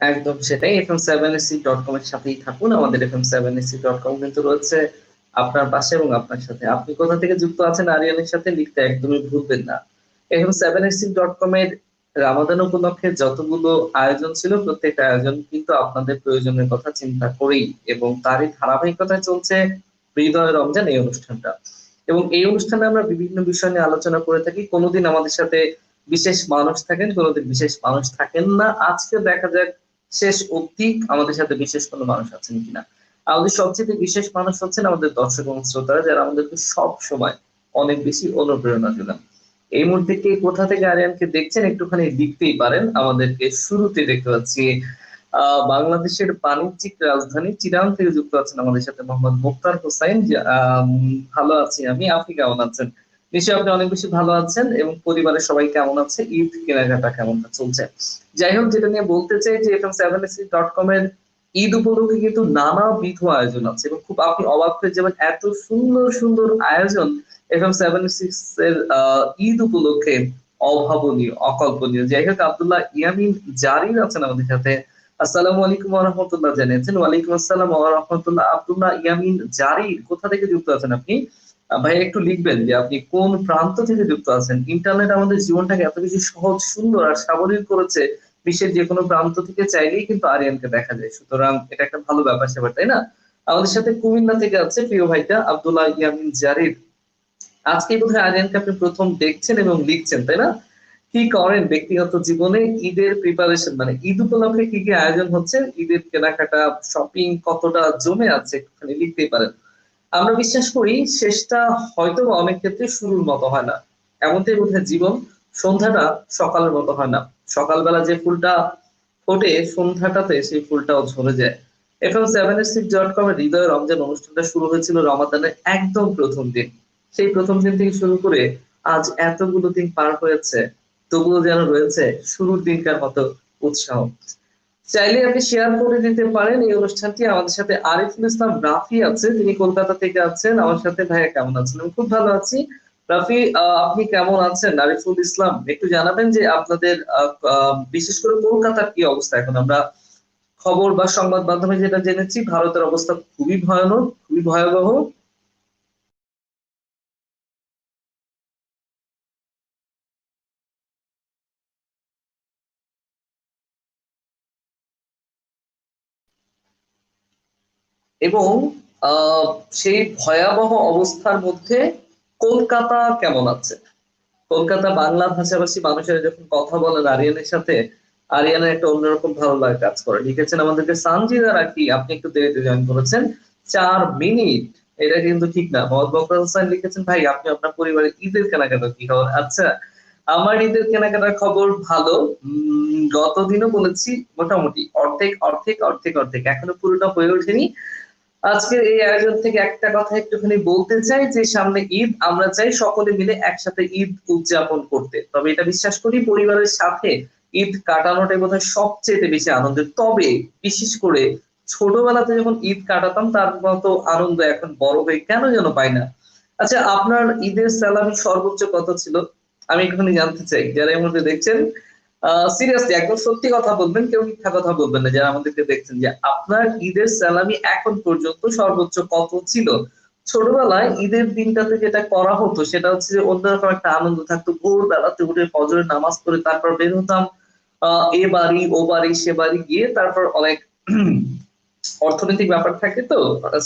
একদম সেটাই F M seven AC dot com এর সাথেই থাকুন। আমাদের F M seven AC dot com কিন্তু রয়েছে আপনার পাশে এবং আপনার সাথে। আপনি কোথা থেকে যুক্ত আছেন আরিয়ানের সাথে লিখতে একদমই ভুলবেন না। F M seven AC dot com এর রামাদান উপলক্ষে যতগুলো আয়োজন ছিল, প্রত্যেকটা আয়োজন কিন্তু আপনাদের প্রয়োজনের কথা চিন্তা করেই এবং তারই ধারাবাহিকতায় চলছে হৃদয় রমজান এই অনুষ্ঠানটা। এবং এই অনুষ্ঠানে আমরা বিভিন্ন বিষয় নিয়ে আলোচনা করে থাকি। কোনোদিন আমাদের সাথে বিশেষ মানুষ থাকেন, কোনোদিন বিশেষ মানুষ থাকেন না। আজকে দেখা যাক শেষ অবধি আমাদের সাথে বিশেষ কোনো মানুষ আছেন কিনা? আমাদের সবচেয়ে বিশেষ মানুষ হচ্ছেন আমাদের দর্শক এবং শ্রোতারা যারা আমাদেরকে সব সময় অনেক বেশি অনুপ্রেরণা দিলেন। এই মুহূর্তে কে কোথা থেকে আরিয়ানকে দেখছেন একটুখানি লিখতেই পারেন। আমাদেরকে শুরুতে দেখতে পাচ্ছি বাংলাদেশের বাণিজ্যিক রাজধানী চিরাং থেকে যুক্ত আছেন আমাদের সাথে মোহাম্মদ মুক্তার হোসাইন। ভালো আছি আমি। আপনি কেমন আছেন? নিশ্চয়ই আপনি অনেক বেশি ভালো আছেন এবং পরিবারের সবাই কেমন আছে? ঈদ কেনাকাটা কেমন চলছে? যাই হোক, যেটা নিয়ে বলতে চাই যে এফএম সেভেন ডট কম এর ঈদ উপলক্ষে কিন্তু নানাবিধ আয়োজন আছে এবং খুব আপনি অবাক হয়ে যাবেন এত সুন্দর সুন্দর আয়োজন এফএম সেভেন সিক্স এর ঈদ উপলক্ষে অভাবনীয়, অকল্পনীয়। যাই হোক, আবদুল্লাহ ইয়ামিন জারির আছেন আমাদের সাথে। আসসালামু আলাইকুম রহমতুল্লাহ জানিয়েছেন। ওয়ালাইকুম আসসালাম রহমতুল্লাহ। আবদুল্লাহ ইয়ামিন জারির কোথা থেকে যুক্ত আছেন আপনি? ভাই একটু লিখবেন যে আপনি কোন প্রান্ত থেকে যুক্ত আছেন? ইন্টারনেট আমাদের জীবনটাকে এত বেশি সহজ, সুন্দর আর সাবলীল করেছে, বিশ্বের যে কোনো প্রান্ত থেকে চাইলেই কিন্তু আরিয়ানকে দেখা যায়। সুতরাং এটা একটা ভালো ব্যাপার সেবার, তাই না? আমাদের সাথে কুমিল্লা থেকে আছে প্রিয় ভাইটা আব্দুল্লাহ ইয়ামিন জারির। আজকে বোধহয় আরিয়ানকে আপনি প্রথম দেখছেন এবং লিখছেন, তাই না? কি করেন ব্যক্তিগত জীবনে? ঈদের প্রিপারেশন মানে ঈদ উপলক্ষে কি কি আয়োজন হচ্ছে? ঈদের কেনাকাটা শপিং কতটা জমে আছে একটুখানি লিখতেই পারেন। আমরা বিশ্বাস করি শেষটা হয়তো অনেক ক্ষেত্রে শুরুর মতো হয় না। এমনটাই বোধ জীবন, সন্ধ্যাটা সকালের মতো হয় না। সকালবেলা যে ফুলটা ফোটে, সন্ধ্যাটাতে সেই ফুলটাও ঝরে যায়। F M seven six dot com এর হৃদয় রমজান অনুষ্ঠানটা শুরু হয়েছিল রমাদানের একদম প্রথম দিন। সেই প্রথম দিন থেকে শুরু করে আজ এতগুলো দিন পার হয়েছে, তবুও যেন রয়েছে শুরুর দিনকার মতো উৎসাহ। চাইলে আপনি শেয়ার করে দিতে পারেন। এই অনুষ্ঠানটি আমাদের সাথে আরিফুল ইসলাম, রাফি আছে, তিনি কলকাতা থেকে আছেন। আমার সাথে ভাইয়া কেমন আছেন? আমি খুব ভালো আছি। রাফি আপনি কেমন আছেন? আরিফুল ইসলাম, একটু জানাবেন যে আপনাদের বিশেষ করে কলকাতার কি অবস্থা? এখন আমরা খবর বা সংবাদ মাধ্যমে যেটা জেনেছি, ভারতের অবস্থা খুবই ভয়ানক, খুবই ভয়াবহ। এবং সেই ভয়াবহ অবস্থার মধ্যে কলকাতা কেমন আছে? কলকাতা বাংলা ভাষাভাষী মানুষেরা যখন কথা বলেন আরিয়ানের সাথে, আরিয়ানের একটা অন্যরকম ভালো লাগে কাজ করে। লিখেছেন আমাদেরকে সানজিদা রাখি আপনি একটু দেরিতে জয়েন করেছেন। চার মিনিট, এটা কিন্তু ঠিক না। মোহাম্মদ বকর হোসেন লিখেছেন, ভাই, আপনি আপনার পরিবারের ঈদের কেনাকাটা কি খবর? আচ্ছা আমার ঈদের কেনাকাটার খবর ভালো। গত দিনও বলেছি, মোটামুটি অর্ধেক অর্ধেক অর্ধেক অর্ধেক। এখনও পুরোটা হয়ে ওঠেনি। আজকের এই আয়োজন থেকে একটা কথা একটুখানি বলতে চাই যে, সামনে ঈদ, আমরা চাই সকলে মিলে একসাথে ঈদ উদযাপন করতে। তবে এটা বিশ্বাস করি পরিবারের সাথে ঈদ কাটানোটাই বোধ হয় সবচেয়ে বেশি আনন্দের তবে বিশেষ করে ছোটবেলাতে যখন ঈদ কাটাতাম, তার মতো আনন্দ এখন বড় হয়ে কেন যেন পাই না। আচ্ছা আপনার ঈদের স্যালামি সর্বোচ্চ কত ছিল, আমি একটুখানি জানতে চাই। যারা এই মধ্যে দেখছেন সিরিয়াসলি একদম সত্যি কথা বলবেন, কেউ মিথ্যা কথা বলবেন না। যারা আমাদেরকে দেখছেন যে আপনার ঈদের স্যালামি এখন পর্যন্ত সর্বোচ্চ কত ছিল? ছোটবেলায় ঈদের দিনটাতে যেটা করা হতো, সেটা হচ্ছে যে অন্যরকম একটা আনন্দ থাকতো। ভোর বেলাতে উঠে ফজরের নামাজ পড়ে তারপর বের হতাম এ বাড়ি, ও বাড়ি, সে বাড়ি গিয়ে তারপর অনেক অর্থনৈতিক ব্যাপার থাকে তো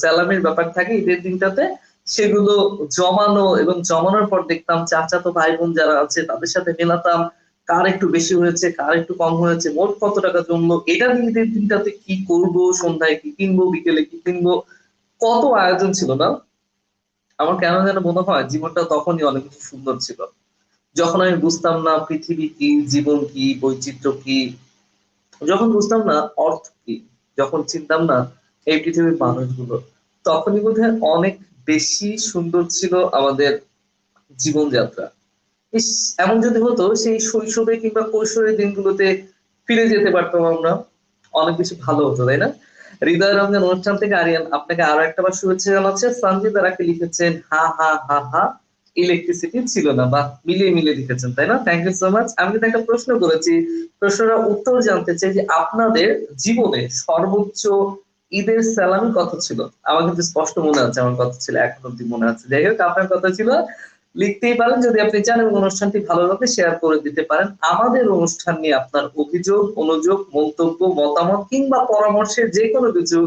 স্যালামির ব্যাপার থাকে ঈদের দিনটাতে। সেগুলো জমানো এবং জমানোর পর দেখতাম চাচাতো ভাই বোন যারা আছে তাদের সাথে মেলাতাম। কার একটু বেশি হয়েছে, কার একটু কম হয়েছে, মোট কত টাকা জমলো, এটা ঈদের দিনটাতে কি করব, সন্ধ্যায় কি কিনবো, বিকেলে কি কিনবো, কত আয়োজন ছিল না? আমার কেন যেন মনে হয় জীবনটা তখনই অনেক কিছু সুন্দর ছিল। যখন আমি বুঝতাম না পৃথিবী কি, জীবন কি, বৈচিত্র্য কি, যখন বুঝতাম না অর্থ কি, যখন চিনতাম না এই পৃথিবীর মানুষগুলো, তখনই বোধ অনেক বেশি সুন্দর ছিল আমাদের জীবনযাত্রা। এমন যদি হতো, সেই শৈশবে কিংবা কৈশোরের দিনগুলোতে ফিরে যেতে পারতাম আমরা। অনেক বেশি ভালো হতো, তাই না? হৃদয় রঞ্জন অনুষ্ঠান থেকে আরিয়ান, আপনাকে আরও একটা বার শুভেচ্ছা জানাচ্ছে। সঞ্জিত রাকে লিখেছেন, হা হা হা হা। ইলেকট্রিসিটি ছিল না বা মিলিয়ে মিলিয়ে লিখেছেন, তাই না? থ্যাংক ইউ সো মাচ আমি কিন্তু একটা প্রশ্ন করেছি। প্রশ্নটা উত্তর জানতে চাই যে আপনাদের জীবনে সর্বোচ্চ ঈদের সালামি কত ছিল? আমার কিন্তু স্পষ্ট মনে আছে, আমার কথা ছিল, এখন অব্দি মনে আছে। যাই হোক, আপনার কথা ছিল লিখতেই পারেন, যদি আপনি চান এবং অনুষ্ঠানটি ভালো শেয়ার করে দিতে পারেন, আমাদের অনুষ্ঠান নিয়ে আপনার অভিযোগ অনুযোগ মন্তব্য, মতামত কিংবা পরামর্শের যে কোনো কিছু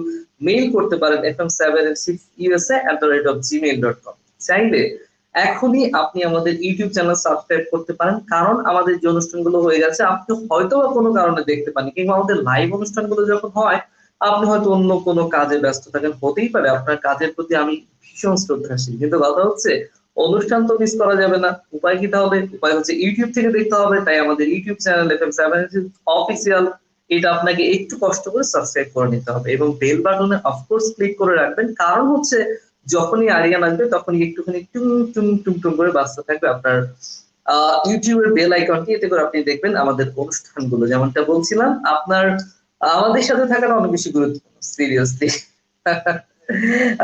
মেইল করতে পারেন F M seven six USA at the rate of Gmail dot com চাইলে এখনই আপনি আমাদের ইউটিউব চ্যানেল সাবস্ক্রাইব করতে পারেন, কারণ আমাদের যে অনুষ্ঠানগুলো হয়ে গেছে, আপনি হয়তো বা কোনো কারণে দেখতে পান কিংবা আমাদের লাইভ অনুষ্ঠানগুলো যখন হয়, আপনি হয়তো অন্য কোনো কাজে ব্যস্ত থাকেন, হতেই পারে। আপনার কাজের প্রতি আমি ভীষণ শ্রদ্ধাশীল। কিন্তু কথা হচ্ছে অনুষ্ঠান তো মিস করা যাবে না। উপায় কি তাহলে? উপায় হচ্ছে ইউটিউব থেকে দেখতে হবে, তাই আমাদের YouTube channel F M seven official এটা আপনাকে একটু কষ্ট করে সাবস্ক্রাইব করে নিতে হবে এবং বেল বাটনে অফকোর্স ক্লিক করে রাখবেন। কারণ হচ্ছে, যখনই আরিয়ান আসবে, তখনই একটুখানি টুম টুম টুম টুম করে বাঁচতে থাকবে আপনার ইউটিউবের বেল আইকনটি এতে করে আপনি দেখবেন আমাদের অনুষ্ঠানগুলো। যেমনটা বলছিলাম, আপনার, আমাদের সাথে থাকাটা অনেক বেশি গুরুত্বপূর্ণ সিরিয়াসলি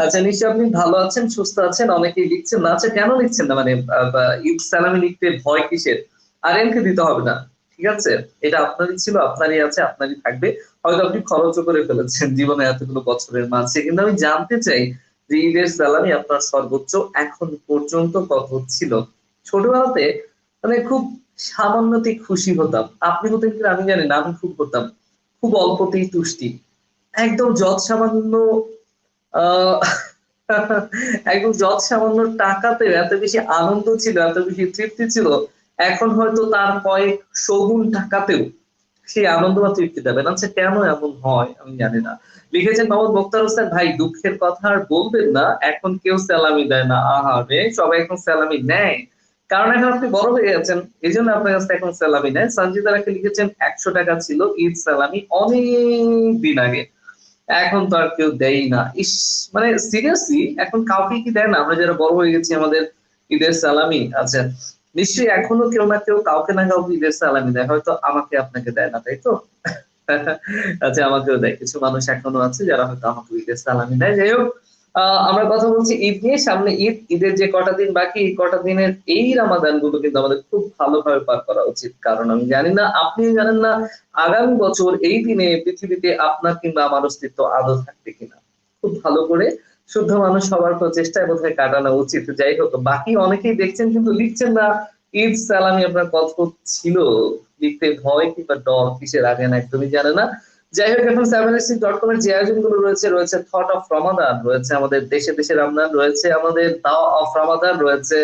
আচ্ছা নিশ্চয়ই আপনি ভালো আছেন, সুস্থ আছেন, অনেকেই লিখছেন না। আচ্ছা কেন লিখছেন না? মানে ঈদ সালামি লিখতে ভয় কিসের? আর আরিয়ানকে দিতে হবে না, ঠিক আছে? এটা আপনারই ছিল, আপনারই আছে, আপনারই থাকবে। হয়তো আপনি খরচও করে ফেলেছেন জীবনে এতগুলো বছরের মাঝে। কিন্তু আমি জানতে চাই যে ঈদের সালামি আপনার সর্বোচ্চ এখন পর্যন্ত কত ছিল? ছোটবেলাতে মানে খুব সামান্যতেই খুশি হতাম। আপনি হতেন কি আমি জানি না, আমি খুব হতাম। খুব অল্পতেই তুষ্টি। একদম যৎ সামান্য একদম যত সামান্য টাকাতে এত বেশি আনন্দ ছিল, এত বেশি তৃপ্তি ছিল, এখন হয়তো তার কয়েক সগুণ টাকাতেও সেই আনন্দ বা তৃপ্তি দেবে। না আচ্ছা কেন এমন হয়? আমি জানি না। লিখেছেন মোহাম্মদ মুক্তার হোসেন, ভাই, দুঃখের কথা আর বলবেন না, এখন কেউ স্যালামি দেয় না। আহা রে, সবাই এখন স্যালামি নেয়। কারণ এখন আপনি বড় হয়ে গেছেন এই জন্য আপনার কাছে এখন স্যালামি নেয়। সঞ্জিতা লিখেছেন, একশো টাকা ছিল ঈদ স্যালামি অনেক দিন আগে। এখন তো আর কেউ দেয় না। ইস মানে সিরিয়াসলি এখন কাউকে কি দেয় না? আমরা যারা বড় হয়ে গেছি, আমাদের ঈদের সালামি আচ্ছা নিশ্চয়ই এখনও কেউ না কেউ কাউকে না কাউকে ঈদের সালামি দেয়। হয়তো আমাকে আপনাকে দেয় না, তাই তো? আচ্ছা আমাকেও দেয়। কিছু মানুষ এখনও আছে যারা হয়তো আমাকে ঈদের সালামি দেয়। যাই হোক আমরা কথা বলছি ঈদ নিয়ে। সামনে ঈদ, ঈদের যে কটা দিন বাকি কটা দিনের এই রামাদানগুলো কিন্তু আমাদের খুব ভালোভাবে পার করা উচিত। কারণ আমি জানি না আপনি জানেন না, আগামী বছর এই দিনে পৃথিবীতে আপনার কিংবা আমার অস্তিত্ব আদৌ থাকবে কিনা। খুব ভালো করে শুদ্ধ মানুষ সবার প্রচেষ্টায় বোধহয় কাটানো উচিত। যাই হোক, বাকি অনেকেই দেখছেন কিন্তু লিখছেন না, ঈদ সালামি আপনার কত ছিল? লিখতে ভয় কিংবা ডর কিসের? আগে না, একদমই জানে না। যাই হোক, এখন সেভেন ডট কম এর যে আয়োজনগুলো রয়েছে রয়েছে থট অফ রমাদান রয়েছে আমাদের দেশে দেশে রমদান রয়েছে আমাদের দাও অফ রমাদান রয়েছে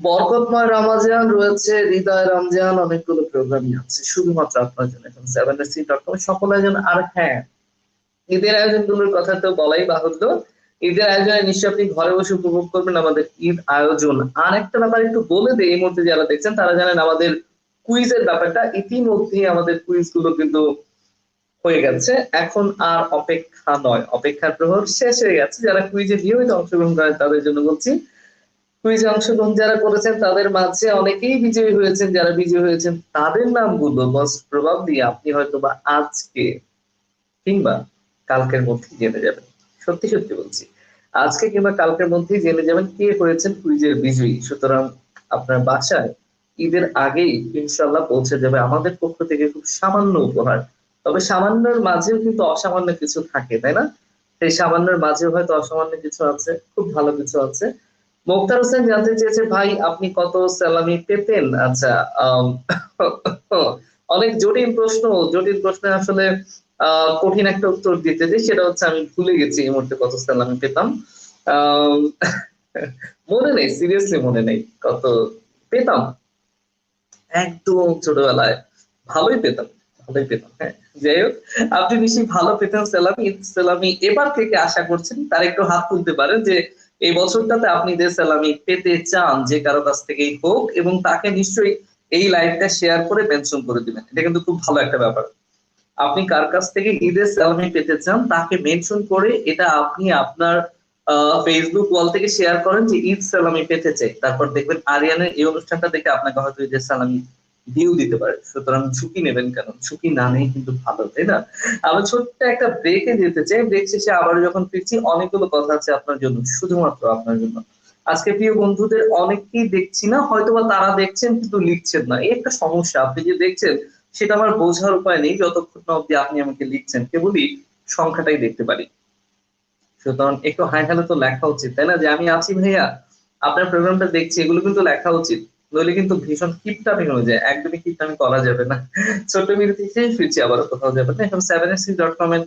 বরকতময় রমাজান রয়েছে হৃদয় রমজান, অনেকগুলো প্রোগ্রামই আছে। শুধুমাত্র আপনার জন্য এখন সেভেন ডট কম সকল আয়োজন। আর হ্যাঁ ঈদের আয়োজনগুলোর কথা তো বলাই বাহুল্য। ঈদের আয়োজনে নিশ্চয়ই আপনি ঘরে বসে উপভোগ করবেন আমাদের ঈদ আয়োজন। আর একটা ব্যাপার একটু বলে দেয় এই মুহূর্তে যারা দেখছেন, তারা জানেন আমাদের কুইজের ব্যাপারটা। ইতিমধ্যে আমাদের কুইজগুলো কিন্তু হয়ে গেছে। এখন আর অপেক্ষা নয়। অপেক্ষার প্রভাব শেষ হয়ে গেছে। যারা কুইজে নিয়মিত অংশগ্রহণ করেন, তাদের জন্য বলছি কুইজে অংশগ্রহণ যারা করেছেন, তাদের মাঝে অনেকেই বিজয়ী হয়েছেন। যারা বিজয়ী হয়েছেন, তাদের নামগুলো মোস্ট প্রবাবলি আপনি হয়তো বা আজকে কিংবা কালকের মধ্যে জেনে যাবেন। সত্যি সত্যি বলছি। আজকে কিংবা কালকের মধ্যেই জেনে যাবেন কে হয়েছেন কুইজের বিজয়ী। সুতরাং আপনার বাসায় ঈদের আগেই ইনশাল্লাহ পৌঁছে যাবে আমাদের পক্ষ থেকে খুব সামান্য উপহার। তবে সামান্যের মাঝেও কিন্তু অসামান্য কিছু থাকে, তাই না? সেই সামান্যের মাঝেও হয়তো অসামান্য কিছু আছে, খুব ভালো কিছু আছে। মোক্তার হোসেন জানতে চেয়েছে, ভাই, আপনি কত স্যালামি পেতেন? আচ্ছা অনেক জটিল প্রশ্ন, জটিল প্রশ্নে আসলে কঠিন একটা উত্তর দিতে দিই সেটা হচ্ছে আমি ভুলে গেছি এই মুহূর্তে কত স্যালামি পেতাম। মনে নেই সিরিয়াসলি মনে নেই কত পেতাম। একদম ছোটবেলায় ভালোই পেতাম। ভালোই পেতাম হ্যাঁ? যাই হোক, আপনি নিশ্চয়ই ভালো পেতেন সেলামি সেলামি এবার থেকে আশা করছেন, তার একটু হাত তুলতে পারেন যে এই বছরটাতে আপনি যে সেলামি পেতে চান, যে কারও কাছ থেকেই হোক, এবং তাকে নিশ্চয়ই এই লাইভটা শেয়ার করে মেনশন করে দিবেন। এটা কিন্তু খুব ভালো একটা ব্যাপার। আপনি কার কাছ থেকে ঈদের সেলামি পেতে চান, তাকে মেনশন করে এটা আপনি আপনার ফেসবুক ওয়াল থেকে শেয়ার করেন যে ঈদ সালামি পেতে চাই। তারপর দেখবেন আরিয়ানের এই অনুষ্ঠানটা দেখে আপনাকে হয়তো ঈদের সালামি দিয়েও দিতে পারে। সুতরাং ঝুঁকি নেবেন কেন? ঝুঁকি না নেই কিন্তু ভালো, তাই না? আমরা ছোট্ট একটা ব্রেকে যেতে চাই। ব্রেক শেষে আবার যখন ফিরছি, অনেকগুলো কথা আছে আপনার জন্য, শুধুমাত্র আপনার জন্য। আজকে প্রিয় বন্ধুদের অনেকেই দেখছি না, হয়তোবা তারা দেখছেন কিন্তু লিখছেন না। এই একটা সমস্যা, আপনি যে দেখছেন, সেটা আমার বোঝার উপায় নেই। যতক্ষণ না অব্দি আপনি আমাকে লিখছেন, কেবলই সংখ্যাটাই দেখতে পারি। সুতরাং একটু হাই হ্যালো তো লেখা উচিত, তাই না? যে আমি আছি ভাইয়া, আপনার প্রোগ্রামটা দেখছি, এগুলো কিন্তু লেখা উচিত। নইলে কিন্তু ভীষণ কিপটামি হয়ে যায়। একদমই কিপটামি করা যাবে না। ছোট্ট বিরতি শেষ ফিরছি আবারও কোথাও যাবে না। এখন সেভেন এস ডট কম এর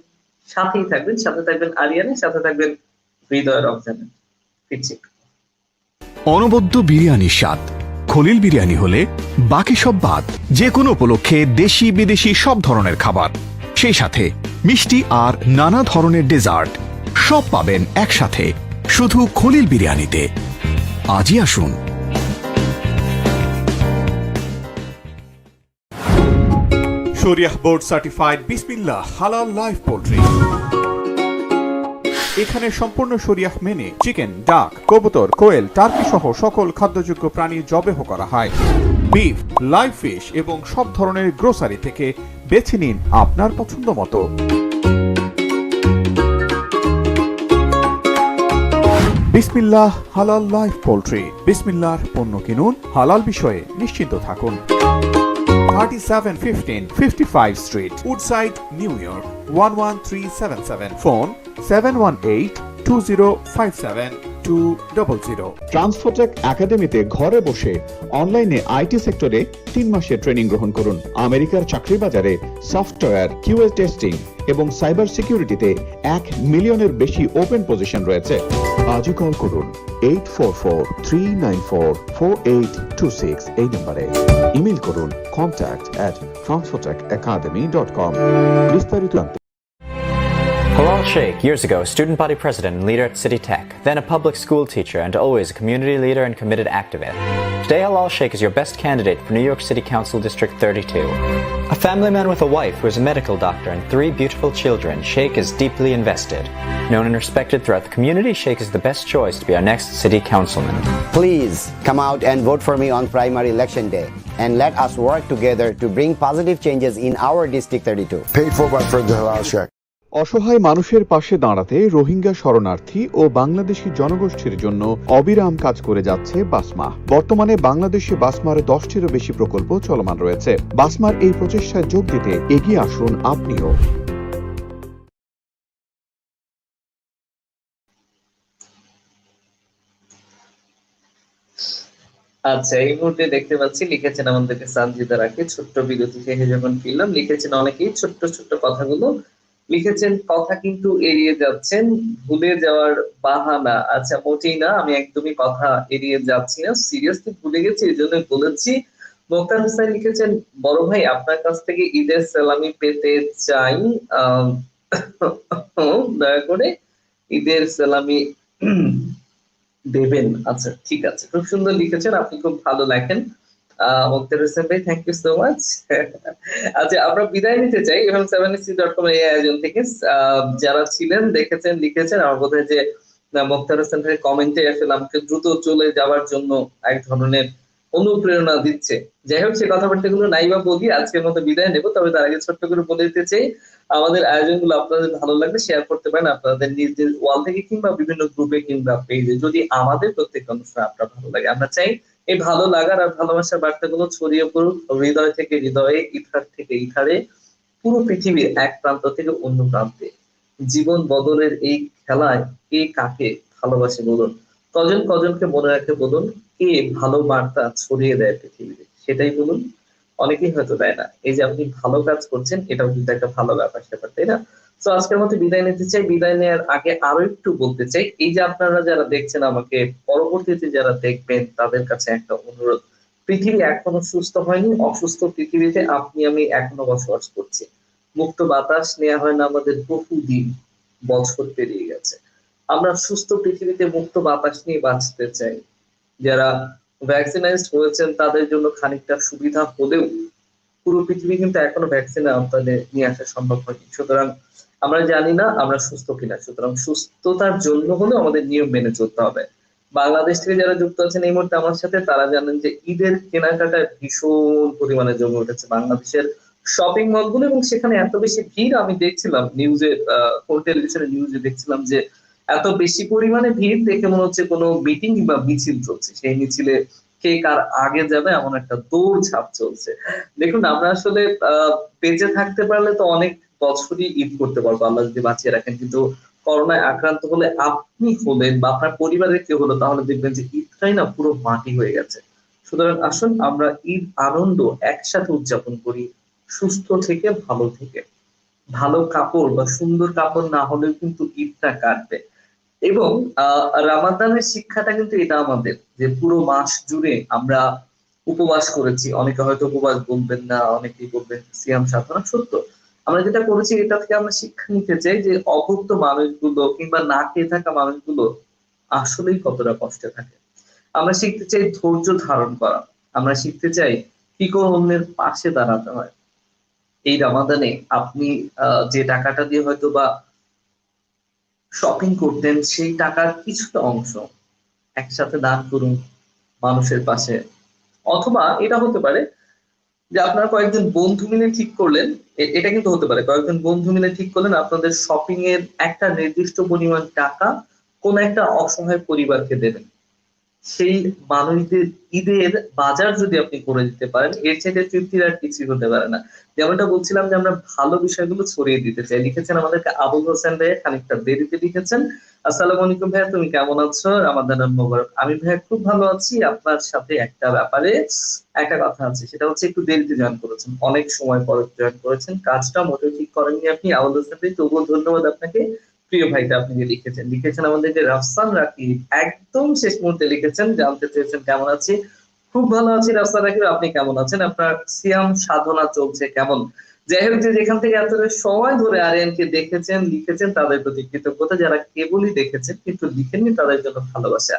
সাথেই থাকবেন। সাথে থাকবেন আরিয়ানের সাথে থাকবেন হৃদয় রমজানের ফিরছি। অনবদ্য বিরিয়ানির স্বাদ। খলিল বিরিয়ানি হলে বাকি সব বাদ। যে কোনো উপলক্ষে দেশি, বিদেশি সব ধরনের খাবার। সেই সাথে মিষ্টি আর নানা ধরনের ডেজার্ট। সব পাবেন একসাথে। শুধু খলিল বিরিয়ানিতে। আজই আসুন। শরিয়াহ বোর্ড সার্টিফাইড বিসমিল্লাহ হালাল লাইফ পোল্ট্রি এখানে সম্পূর্ণ শরিয়াহ মেনে চিকেন ডাক কবুতর, কোয়েল টার্কি সহ সকল খাদ্যযোগ্য প্রাণী জবেহ করা হয়। বিফ লাইভ ফিশ এবং সব ধরনের গ্রোসারি থেকে বেছে নিন আপনার পছন্দ মতো। বিসমিল্লাহ হালাল লাইফ পোল্ট্রি বিসমিল্লাহর পণ্য কিনুন, হালাল বিষয়ে নিশ্চিন্ত থাকুন। 3715 55 Street, Woodside, New York 11377. Phone 718 2057 200. ট্রান্সফোটেক একাডেমিতে ঘরে বসে অনলাইনে আইটি সেক্টরে তিন মাসের ট্রেনিং গ্রহণ করুন। আমেরিকার চাকরি বাজারে সফটওয়্যার কিউএ টেস্টিং এবং সাইবার সিকিউরিটিতে এক মিলিয়নের বেশি ওপেন পজিশন রয়েছে। আজই কল করুন eight four four three nine four four eight two six এই নম্বরে। ইমেল করুন contact at Transfotech academy dot com বিস্তারিত Halal Sheikh, years ago, student body president and leader at City Tech, then a public school teacher and always a community leader and committed activist. Today, Halal Sheikh is your best candidate for New York City Council District 32. A family man with a wife who is a medical doctor and three beautiful children, Sheikh is deeply invested. Known and respected throughout the community, Sheikh is the best choice to be our next city councilman. Please come out and vote for me on primary election day and let us work together to bring positive changes in our District 32. paid for by friends of Halal Sheikh. অসহায় মানুষের পাশে দাঁড়াতে রোহিঙ্গা শরণার্থী ও বাংলাদেশি জনগোষ্ঠীর জন্য অবিরাম কাজ করে যাচ্ছে বাসমা। বর্তমানে বাংলাদেশে বাসমার দশটিরও বেশি প্রকল্প চলমান রয়েছে। বাসমার এই প্রচেষ্টায় যোগ দিতে এগিয়ে আসুন আপনিও। আচ্ছা এই মুহূর্তে দেখতে পাচ্ছি লিখেছেন আমাদেরকে সানজিদা ছোট্ট বিরতি শেষে যখন ফিরলাম লিখেছেন অনেকেই ছোট্ট ছোট্ট কথাগুলো লিখেছেন, কথা কিন্তু এড়িয়ে যাচ্ছেন, ভুলে যাওয়ার বাহানা। আচ্ছা মোটেই না, আমি একদমই কথা এড়িয়ে যাচ্ছি না, সিরিয়াসলি ভুলে গেছি এই জন্য বলেছি। মোক্তার হোসেন লিখেছেন, বড় ভাই, আপনার কাছ থেকে ঈদের সালামি পেতে চাই। দয়া করে ঈদের সালামি দেবেন। আচ্ছা ঠিক আছে, খুব সুন্দর লিখেছেন, আপনি খুব ভালো লেখেন। মুক্তার হোসেন ভাই থ্যাংক ইউ সো মাচ আচ্ছা আমরা বিদায় নিতে চাই এবং সেভেন ডট কম এই আয়োজন থেকে যারা ছিলেন, দেখেছেন, লিখেছেন, আমার বোধ যে মুক্তার হোসেন ভাই কমেন্টে আসলে আমাকে দ্রুত চলে যাওয়ার জন্য এক ধরনের অনুপ্রেরণা দিচ্ছে। যাই হোক, সে কথাবার্তাগুলো নাই বা বলি, আজকের মতো বিদায় নেব, তবে তার আগে ছোট্ট করে বলে দিতে চাই, আমাদের আয়োজনগুলো আপনাদের ভালো লাগলে শেয়ার করতে পারেন, আপনাদের নিজের ওয়াল থেকে কিংবা বিভিন্ন গ্রুপে কিংবা পেজে যদি আমাদের প্রত্যেকটা অনুষ্ঠান আপনার ভালো লাগে। আমরা চাই এই ভালো লাগার আর ভালোবাসার বার্তাগুলো ছড়িয়ে পড়ুক, হৃদয় থেকে হৃদয়ে, ইথার থেকে ইথারে, পুরো পৃথিবীর এক প্রান্ত থেকে অন্য প্রান্তে। জীবন বদলের এই খেলায় কে কাকে ভালোবাসে বলুন? কজন কজনকে মনে রাখে বলুন, কে ভালো বার্তা ছড়িয়ে দেয় পৃথিবীতে? সেটাই বলুন। অনেকেই হয়তো দেয় না। এই যে আপনি ভালো কাজ করছেন, এটাও কিন্তু একটা ভালো ব্যাপার স্যাপার তাই না? তো আজকের মতো বিদায় নিতে চাই। বিদায় নেওয়ার আগে আরও একটু বলতে চাই। এই যে আপনারা যারা দেখছেন আমাকে, পরবর্তীতে যারা দেখবেন, তাদের কাছে একটা অনুরোধ। পৃথিবী এখনও সুস্থ হয়নি। অসুস্থ পৃথিবীতে আপনি, আমি এখনও বসবাস করছি। মুক্ত বাতাস নেওয়া হয় না, আমাদের বহুদিন বছর পেরিয়ে গেছে। আমরা সুস্থ পৃথিবীতে মুক্ত বাতাস নিয়ে বাঁচতে চাই। যারা ভ্যাকসিনাইজড হয়েছেন, তাদের জন্য খানিকটা সুবিধা হলেও পুরো পৃথিবী কিন্তু এখনও ভ্যাকসিন আওতায় নিয়ে আসা সম্ভব হয়নি। সুতরাং আমরা জানি না আমরা সুস্থ কিনা। সুতরাং সুস্থতার জন্য হলেও আমাদের নিয়ম মেনে চলতে হবে। বাংলাদেশ থেকে যারা যুক্ত আছেন এই মুহূর্তে আমার সাথে, তারা জানেন যে ঈদের কেনাকাটায় ভীষণ পরিমাণে জমে উঠেছে বাংলাদেশের শপিং মলগুলো এবং সেখানে এত বেশি ভিড় আমি দেখছিলাম নিউজে কোন টেলিভিশনের নিউজে দেখছিলাম যে এত বেশি পরিমাণে ভিড় দেখে মনে হচ্ছে কোনো মিটিং বা মিছিল চলছে। সেই মিছিলে কে কার আগে যাবে এমন একটা দৌড় ঝাঁপ চলছে। দেখুন, আমরা আসলে বেঁচে থাকতে পারলে তো অনেক বছরই ঈদ করতে পারব আল্লাহ যদি বাঁচিয়ে রাখেন। কিন্তু করোনায় আক্রান্ত হলে আপনি হলেন বা আপনার পরিবারের কেউ হলো, তাহলে দেখবেন যে ঈদটাই না পুরো মাটি হয়ে গেছে। সুতরাং আসুন, আমরা ঈদ আনন্দ একসাথে উদযাপন করি, সুস্থ থেকে ভালো থেকে। ভালো কাপড় বা সুন্দর কাপড় না হলেও কিন্তু ঈদটা কাটবে। এবং রামাদানের শিক্ষাটা কিন্তু এটা আমাদের, যে পুরো মাস জুড়ে আমরা উপবাস করেছি। অনেকে হয়তো উপবাস বলবেন না, অনেকেই বলবেন সিয়াম সাধনা সত্য। আমরা যেটা করেছি, এটা থেকে আমরা শিক্ষা নিতে চাই যে অভুক্ত মানুষগুলো কিংবা না খেয়ে থাকা মানুষগুলো আসলেই কতটা কষ্টে থাকে। আমরা শিখতে চাই ধৈর্য ধারণ করা। আমরা শিখতে চাই কি অন্যের পাশে দাঁড়াতে হয়। এই রামাদানে আপনি যে টাকাটা দিয়ে হয়তো বা শপিং করতেন, সেই টাকার কিছুটা অংশ একসাথে দান করুন মানুষের পাশে। অথবা এটা হতে পারে যে আপনার কয়েকজন বন্ধু মিলে ঠিক করলেন এটা কিন্তু হতে পারে। কয়েকজন বন্ধু মিলে ঠিক করলেন আপনাদের শপিং এর একটা নির্দিষ্ট পরিমাণ টাকা কোন একটা অসহায় পরিবারকে দেবেন। সেই মানুষদের, ঈদের বাজার যদি আপনি করে দিতে পারেন, এর চাইতে তৃপ্তির আর কিছুই হতে পারে না। যেমনটা বলছিলাম যে আমরা ভালো বিষয়গুলো ছড়িয়ে দিতে চাই। লিখেছেন আমাদেরকে আবুল হোসেন ভাইয়া, খানিকটা দেরিতে লিখেছেন। আসসালামু আলাইকুম ভাইয়া, তুমি কেমন আছো? আমাদের নাম মোবারক। আমি ভাইয়া খুব ভালো আছি। আপনার সাথে একটা ব্যাপারে একটা কথা আছে, সেটা হচ্ছে একটু দেরিতে জয়েন করেছেন। অনেক সময় পরে জয়েন করেছেন। কাজটা মোটেও ঠিক করেননি আপনি, আবুল হোসেন ভাই। তবুও ধন্যবাদ আপনাকে। প্রিয় ভাইটা আপনি যে লিখেছেন লিখেছেন আমাদের যে রাফসান রাকিব, একদম শেষ মুহূর্তে লিখেছেন, জানতে চেয়েছেন কেমন আছি? খুব ভালো আছি রাফসান রাকিব, আপনি কেমন আছেন? আপনার সিয়াম সাধনা চলছে কেমন? যাই হোক, যে যেখান থেকে এতটা সময় ধরে আরিয়ানকে দেখেছেন, লিখেছেন, তাদের প্রতি কৃতজ্ঞতা। যারা কেবলই দেখেছেন, কিন্তু লিখেননি, তাদের জন্য ভালোবাসা।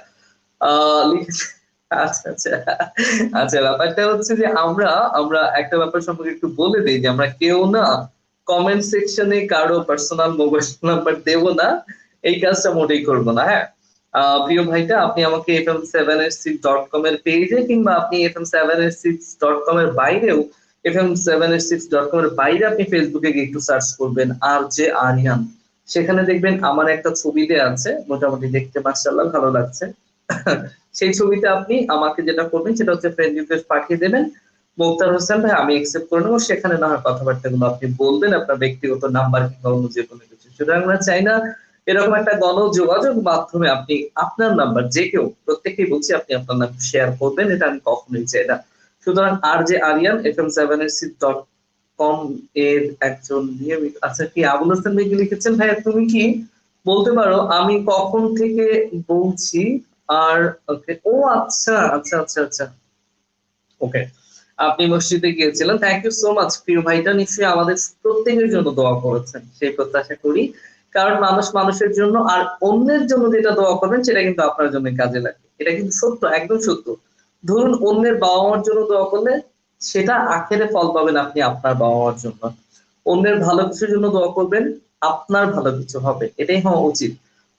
আহ লিখেছেন আচ্ছা আচ্ছা। আচ্ছা ব্যাপারটা হচ্ছে যে আমরা আমরা একটা ব্যাপার সম্পর্কে একটু বলে দিই যে আমরা কেউ না কমেন্ট সেকশনে কারও পার্সোনাল মোবাইল নাম্বার দেবো না। এই কাজটা মোটেই করব না হ্যাঁ? প্রিয় ভাইটা, আপনি আমাকে এফ এম সেভেন এর সিক্স ডট কম এর পেজে কিংবা আপনি এফ এম সেভেন এর সিক্স ডট কম এর বাইরেও এফ এম সেভেন এর সিক্স ডট কম এর বাইরে আপনি ফেসবুকে গিয়ে একটু সার্চ করবেন আর যে আরিয়ান। সেখানে দেখবেন আমার একটা ছবি দেয়া আছে, মোটামুটি দেখতে মার্শাল্লাহ ভালো লাগছে। সেই ছবিতে আপনি আমাকে যেটা করবেন, সেটা হচ্ছে ফ্রেন্ড রিকোয়েস্ট পাঠিয়ে দেবেন। মুক্তার হোসেন ভাই, আমি একসেপ্ট করে নেব। সেখানে না হয় কথাবার্তা কথাবার্তাগুলো আপনি বলবেন, আপনার ব্যক্তিগত নাম্বার কিংবা অন্য যে কোনো কিছু। সুতরাং আমরা চাই না এরকম একটা গণ যোগাযোগ মাধ্যমে আপনি আপনার নাম্বার যে কেউ প্রত্যেকেই বলছি আপনি আপনার নাম শেয়ার করবেন, এটা আমি কখনোই চাই না। সুতরাং আর যে Aryan F M seven dot com এর একজন নিয়মিত আচ্ছা কি আবুল হাসান ভাই লিখেছেন? ভাই তুমি কি বলতে পারো, আমি কখন থেকে বলছি? আর ওকে ও আচ্ছা আচ্ছা আচ্ছা আচ্ছা। ওকে আপনি মসজিদে গিয়েছিলেন। থ্যাংক ইউ সো মাচ প্রিয় ভাইটা। নিশ্চয়ই আমাদের প্রত্যেকের জন্য দোয়া করেছেন, সেই প্রত্যাশা করি। কারণ মানুষ মানুষের জন্য আর অন্যের জন্য যেটা দোয়া করবেন, সেটা কিন্তু আপনার জন্য কাজে লাগবে। এটা কিন্তু সত্য, একদম সত্য। ধরুন, অন্যের বাবা মার জন্য দোয়া করলে সেটা আখেরে ফল পাবেন আপনি আপনার বাবা মার জন্য। অন্যের ভালো কিছুর জন্য দোয়া করবেন, আপনার ভালো কিছু হবে। এটাই হওয়া উচিত।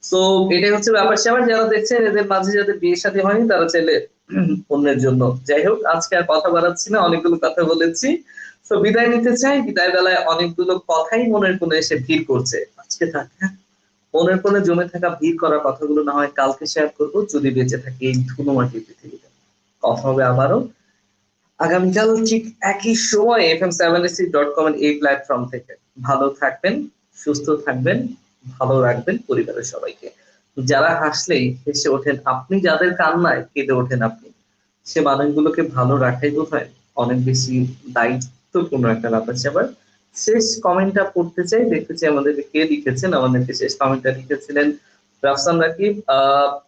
তো এটাই হচ্ছে ব্যাপার। স্যাপার যারা দেখছেন, এদের মাঝে যাদের বিয়ে শাদী হয়নি, তারা চাইলে অন্যের জন্য। যাই হোক, আজকে আর কথা বাড়াচ্ছি না, অনেকগুলো কথা বলেছি। তো বিদায় নিতে চাই। বিদায় বেলায় অনেকগুলো কথাই মনের কোণে এসে ভিড় করছে। আজকে থাক হ্যাঁ? মনের কোণে জমে থাকা ভিড় করা কথাগুলো না হয় কালকে শেয়ার করব, যদি বেঁচে থাকি এই ধুনো মাটির পৃথিবীতে। কথা হবে আবারও আগামীকাল ঠিক একই সময় F M seven dot com এই প্ল্যাটফর্ম থেকে। ভালো থাকবেন, সুস্থ থাকবেন, ভালো রাখবেন পরিবারের সবাইকে। যারা হাসলেই হেসে ওঠেন। আপনি যাদের কান্নায় কেঁদে ওঠেন আপনি, সে মানুষগুলোকে ভালো রাখাই বোধ হয় অনেক বেশি দায়িত্বপূর্ণ একটা ব্যাপার। আবার শেষ কমেন্টটা পড়তে চাই, দেখতে চাই আমাদেরকে কে লিখেছেন, আমাদেরকে শেষ কমেন্টটা লিখেছিলেন রাফসান রাকিব। আহ,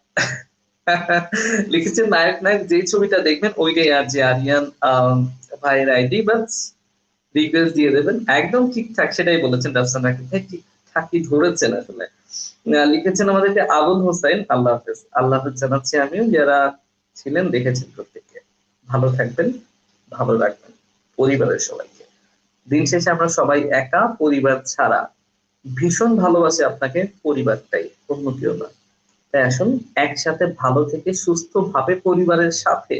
লিখেছেন নায়ক নায়ক, যেই ছবিটা দেখবেন ওইটাই আর যে আরিয়ান ভাইয়ের আইডি বাস রিকোয়েস্ট দিয়ে দেবেন। একদম ঠিকঠাক সেটাই বলেছেন রাফসান রাকিব। ভাই ঠিকঠাকই ধরেছেন আসলে। লিখেছেন আমাদেরকে আবুল হোসেন, আল্লাহ হাফেজ। আল্লাহ হাফেজ জানাচ্ছি আমিও, যারা ছিলেন দেখেছেন প্রত্যেককে। ভালো থাকবেন, ভালো রাখবেন পরিবারের সবাইকে। দিন শেষে আমরা সবাই একা, পরিবার ছাড়া। ভীষণ ভালোবাসে আপনাকে, পরিবারটাই কেউ না তাই আসুন, একসাথে ভালো থেকে সুস্থ ভাবে পরিবারের সাথে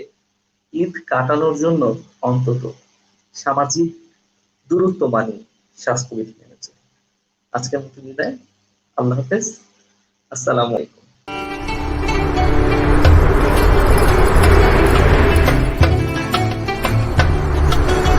ঈদ কাটানোর জন্য অন্তত সামাজিক দূরত্ব মানি, স্বাস্থ্যবিধি। আজকের মতো বিদায়। আল্লাহ হাফেজ। আসসালামু আলাইকুম।